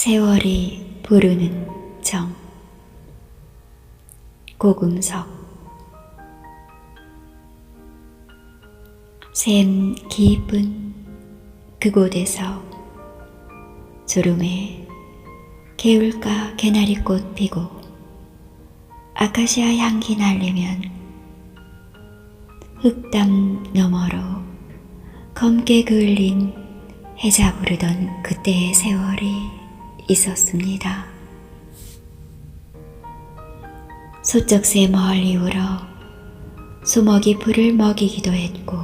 세월이 부르는 정. 고금석. 샘 깊은 그곳에서 주름에 개울가 개나리꽃 피고 아카시아 향기 날리면 흙담 너머로 검게 그을린 해자 부르던 그때의 세월이 있었습니다. 소쩍새 멀리 울어 수먹이 풀을 먹이기도 했고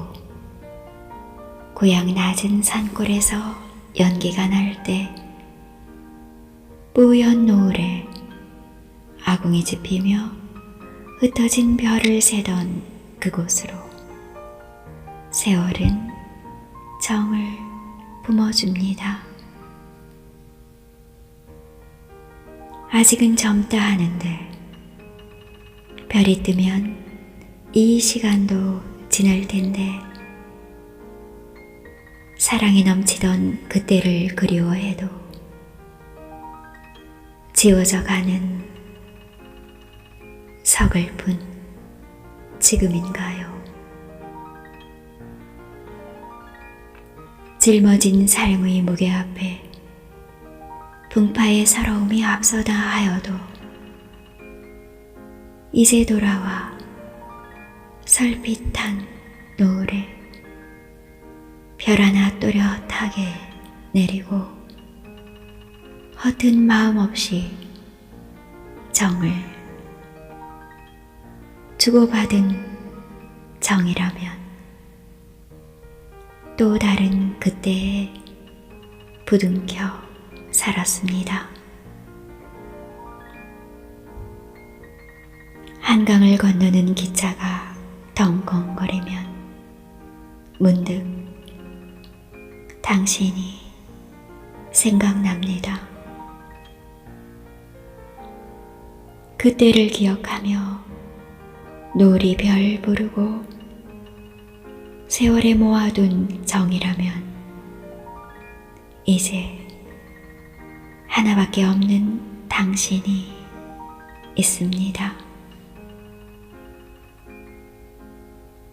고향 낮은 산골에서 연기가 날 때 뿌연 노을에 아궁이 짚히며 흩어진 별을 세던 그곳으로 세월은 정을 뿜어줍니다. 아직은 젊다 하는데 별이 뜨면 이 시간도 지날 텐데 사랑이 넘치던 그때를 그리워해도 지워져 가는 서글픈 지금인가요? 짊어진 삶의 무게 앞에 풍파의 서러움이 앞서다 하여도 이제 돌아와 설빛한 노을에 별 하나 또렷하게 내리고 허튼 마음 없이 정을 주고받은 정이라면 또 다른 그때에 부둥켜 살았습니다. 한강을 건너는 기차가 덩컹거리면 문득 당신이 생각납니다. 그때를 기억하며 놀이 별 부르고 세월에 모아둔 정이라면 이제 하나밖에 없는 당신이 있습니다.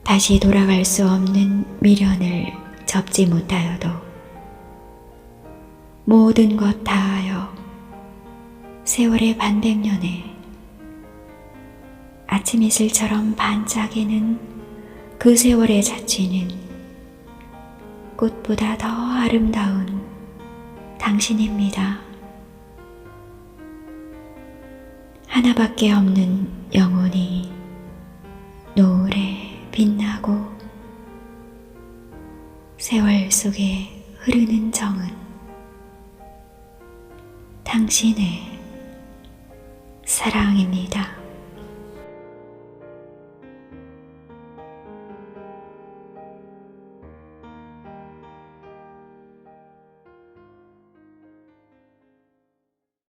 다시 돌아갈 수 없는 미련을 접지 못하여도 모든 것 다하여 세월의 반백년에 아침 이슬처럼 반짝이는 그 세월의 자취는 꽃보다 더 아름다운 당신입니다. 하나밖에 없는 영혼이 노을에 빛나고 세월 속에 흐르는 정은 당신의 사랑입니다.